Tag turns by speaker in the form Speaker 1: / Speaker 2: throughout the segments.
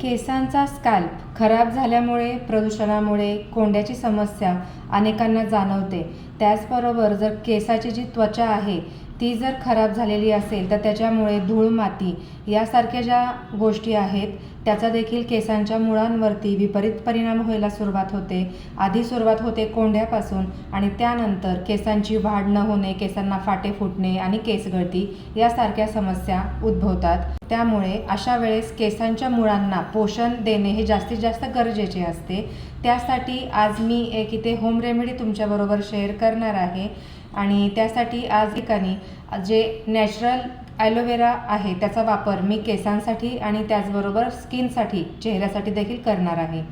Speaker 1: केसांचा स्कॅल्प खराब झाल्यामुळे प्रदूषणामुळे कोंड्याची समस्या अनेकांना जाणवते. त्याचबरोबर जर केसाची जी त्वचा आहे ती जर खराब झालेली असेल तर त्याच्यामुळे धूळ माती यासारख्या ज्या गोष्टी आहेत त्याचा देखील केसांच्या मुळांवरती विपरीत परिणाम व्हायला सुरुवात होते. आधी सुरुवात होते कोंड्यापासून आणि त्यानंतर केसांची वाढ न होणे केसांना फाटे फुटणे आणि केसगळती यासारख्या समस्या उद्भवतात. त्यामुळे अशा वेळेस केसांच्या मुळांना पोषण देणे हे जास्तीत जास्त गरजेचे असते. त्यासाठी आज मी एक इथे होम रेमेडी तुमच्याबरोबर शेअर करणार आहे. आणि त्यासाठी आज ठिकाणी जे नॅचरल ॲलोवेरा आहे त्याचा वापर मी केसांसाठी आणि त्याचबरोबर स्किनसाठी चेहऱ्यासाठी देखील करणार आहे.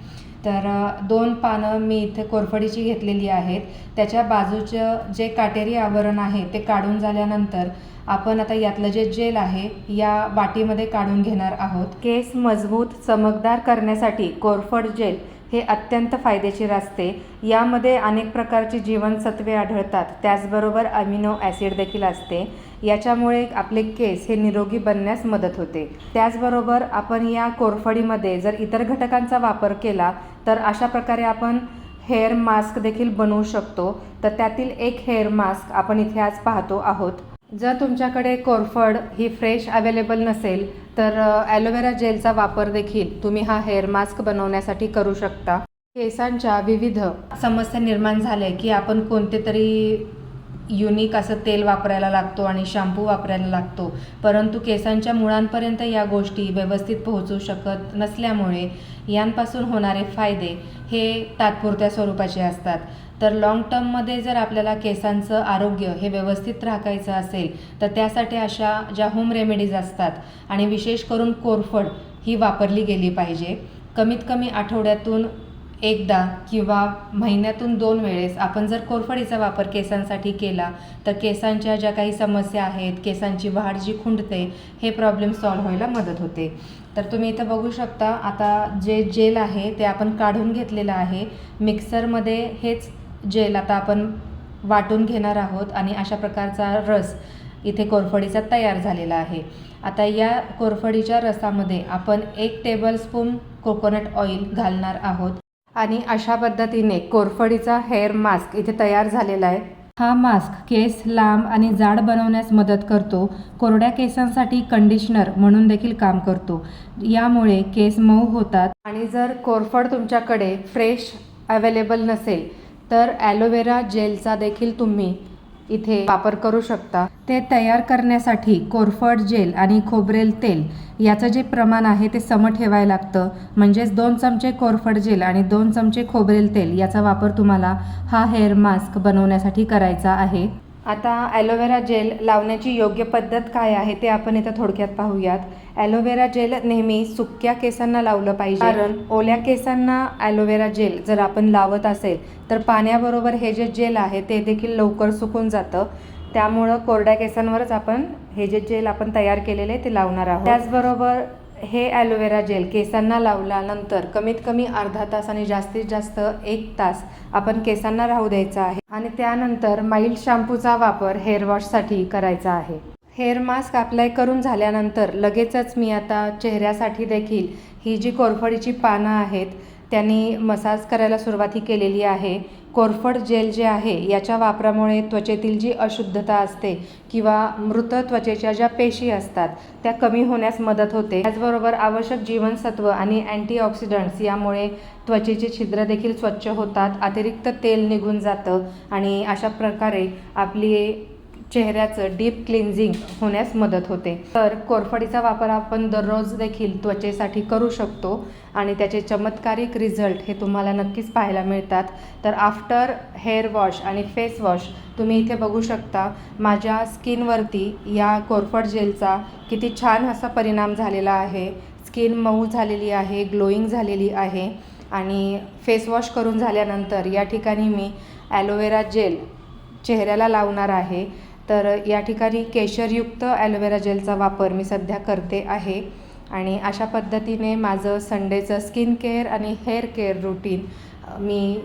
Speaker 1: तर दोन पानं मी इथे कोरफडीची घेतलेली आहेत. त्याच्या बाजूचं जे काटेरी आवरण आहे ते काढून झाल्यानंतर आपण आता यातलं जे जेल आहे या वाटीमध्ये काढून घेणार आहोत. केस मजबूत चमकदार करण्यासाठी कोरफड जेल हे अत्यंत फायदेशीर असते. यामध्ये अनेक प्रकारची जीवनसत्वे आढळतात. त्याचबरोबर अमिनो ॲसिड देखील असते. याच्यामुळे आपले केस हे निरोगी बनण्यास मदत होते. त्याचबरोबर आपण या कोरफडीमध्ये जर इतर घटकांचा वापर केला तर अशा प्रकारे आपण हेअर मास्क देखील बनवू शकतो. तर त्यातील एक हेअर मास्क आपण इथे आज पाहतो आहोत. जर तुमच्याकडे कोरफड ही फ्रेश अवेलेबल नसेल तर ॲलोवेरा जेलचा वापर देखील तुम्ही हा हेअर मास्क बनवण्यासाठी करू शकता. केसांच्या विविध समस्या निर्माण झाल्या की आपण कोणते तरी युनिक असं तेल वापरायला लागतो आणि शॅम्पू वापरायला लागतो. परंतु केसांच्या मुळांपर्यंत या गोष्टी व्यवस्थित पोहोचू शकत नसल्यामुळे यांपासून होणारे फायदे हे तात्पुरत्या स्वरूपाचे असतात. तर लाँग टर्ममध्ये जर आपल्याला केसांचं आरोग्य हे व्यवस्थित राखायचं असेल तर त्यासाठी अशा ज्या होम रेमेडीज असतात आणि विशेष करून कोरफड ही वापरली गेली पाहिजे. कमीत कमी आठवड्यातून एकदा किंवा महिन्यातून दोन वेळेस आपण जर कोरफडीचा वापर केसांसाठी केला तर केसांच्या ज्या काही समस्या आहेत केसांची वाढ जी खुंडते हे प्रॉब्लेम सॉल्व्ह व्हायला मदत होते. तर तुम्ही इथं बघू शकता आता जे जेल आहे ते आपण काढून घेतलेलं आहे. मिक्सरमध्ये हेच जेल आता आपण वाटून घेणार आहोत आणि अशा प्रकारचा रस इथे कोरफडीचा तयार झालेला आहे. आता या कोरफडीच्या रसामध्ये आपण एक टेबलस्पून कोकोनट ऑइल घालणार आहोत आणि अशा पद्धतीने कोरफडीचा हेअर मास्क इथे तयार झालेला आहे. हा मास्क केस लांब आणि जाड बनवण्यास मदत करतो. कोरड्या केसांसाठी कंडिशनर म्हणून देखील काम करतो. यामुळे केस मऊ होतात आणि जर कोरफड तुमच्याकडे फ्रेश अवेलेबल नसेल तर ॲलोवेरा जेलचा देखील तुम्ही इथे वापर करू शकता. ते तयार करण्यासाठी कोरफड जेल आणि खोबरेल तेल याचं जे प्रमाण आहे ते सम ठेवायला लागतं. म्हणजेच दोन चमचे कोरफड जेल आणि दोन चमचे खोबरेल तेल याचा वापर तुम्हाला हा हेअर मास्क बनवण्यासाठी करायचा आहे. आता ॲलोवेरा जेल लावण्याची योग्य पद्धत काय आहे ते आपण इथं थोडक्यात पाहूयात. ॲलोवेरा जेल नेहमी सुक्या केसांना लावलं पाहिजे. कारण ओल्या केसांना ॲलोवेरा जेल जर आपण लावत असेल तर पाण्याबरोबर हे जे जेल आहे ते देखील लवकर सुकून जातं. त्यामुळं कोरड्या केसांवरच आपण हे जे जेल आपण तयार केलेले आहे ते लावणार आहोत. त्याचबरोबर हे ॲलोवेरा जेल केसांना लावल्यानंतर कमीत कमी अर्धा तास आणि जास्तीत जास्त एक तास आपण केसांना राहू द्यायचा आहे. आणि त्यानंतर माइल्ड शॅम्पूचा वापर हेअर वॉशसाठी करायचा आहे. हेअर मास्क अप्लाय करून झाल्यानंतर लगेचच मी आता चेहऱ्यासाठी देखील ही जी कोरफडीची पानं आहेत त्यांनी मसाज करायला सुरुवात ही केलेली आहे. कोरफड जेल जे आहे याच्या वापरामुळे त्वचेतील जी अशुद्धता असते किंवा मृत त्वचेच्या ज्या पेशी असतात त्या कमी होण्यास मदत होते. त्याचबरोबर आवश्यक जीवनसत्व आणि अँटीऑक्सिडंट्स यामुळे त्वचेचे छिद्र देखील स्वच्छ होतात अतिरिक्त तेल निघून जातं आणि अशा प्रकारे आपली चेहऱ्याचं डीप क्लिन्झिंग होण्यास मदत होते. तर कोरफडीचा वापर आपण दररोज देखील त्वचेसाठी करू शकतो आणि त्याचे चमत्कारिक रिझल्ट हे तुम्हाला नक्कीच पाहायला मिळतात. तर आफ्टर हेअर वॉश आणि फेस वॉश तुम्ही इथे बघू शकता माझ्या स्किनवरती या कोरफड जेलचा किती छान असा परिणाम झालेला आहे. स्किन मऊ झालेली आहे ग्लोईंग झालेली आहे आणि फेस वॉश करून झाल्यानंतर या ठिकाणी मी ॲलोवेरा जेल चेहऱ्याला लावणार आहे. तर या ठिकाणी केशरयुक्त ॲलोवेरा जेलचा वापर मी सध्या करते आहे. आणि अशा पद्धतीने माझं संडेचं स्किन केअर आणि हेअर केअर रुटीन मी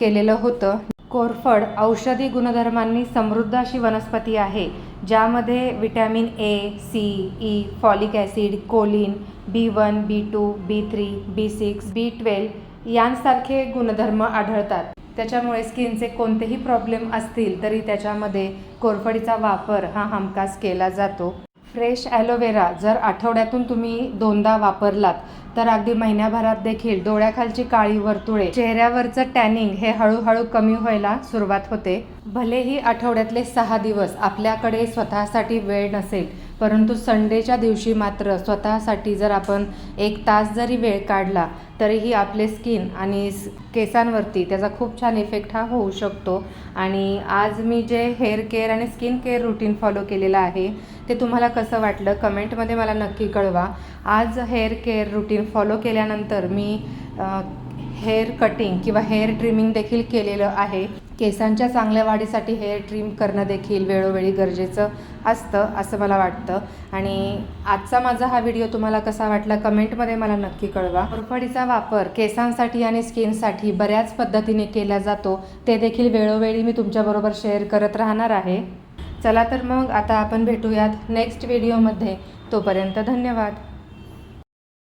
Speaker 1: केलेलं होतं. कोरफड औषधी गुणधर्मांनी समृद्ध अशी वनस्पती आहे ज्यामध्ये vitamin A C E folic acid choline B one B two B three B six B twelve यांसारखे गुणधर्म आढळतात. त्याच्यामुळे स्किनचे कोणतेही प्रॉब्लेम असतील तरी त्याच्यामध्ये कोरफडीचा वापर हा हमखास केला जातो. फ्रेश ॲलोवेरा जर आठवड्यातून तुम्ही दोनदा वापरलात तर अगदी महिन्याभरात देखील डोळ्याखालची काळी वर्तुळे चेहऱ्यावरचं टॅनिंग हे हळूहळू कमी व्हायला सुरुवात होते. भलेही आठवड्यातले सहा दिवस आपल्याकडे स्वतःसाठी वेळ नसेल परंतु संडेच्या दिवशी मात्र स्वतःसाठी जर आपण एक तास जरी वेळ काढला तरीही आपले स्किन आणि केसांवरती त्याचा खूप छान इफेक्ट हा होऊ शकतो. आणि आज मी जे हेअर केअर आणि स्किन केअर रुटीन फॉलो केलेलं आहे ते तुम्हाला कसं वाटलं कमेंटमध्ये मला नक्की कळवा. आज हेअर केअर रुटीन फॉलो केल्यानंतर मी हेअर कटिंग किंवा हेअर ट्रिमिंग देखील केलेलं आहे. केसांच्या चांगल्या वाढीसाठी हेअर ट्रीम करणं देखील वेळोवेळी गरजेचं असतं असं मला वाटतं. आणि आजचा माझा हा व्हिडिओ तुम्हाला कसा वाटला कमेंटमध्ये मला नक्की कळवा. कोरफडीचा वापर केसांसाठी आणि स्किनसाठी बऱ्याच पद्धतीने केला जातो. ते देखील वेळोवेळी मी तुमच्याबरोबर शेअर करत राहणार आहे. चला तर मग आता आपण भेटूयात नेक्स्ट व्हिडिओमध्ये तोपर्यंत धन्यवाद.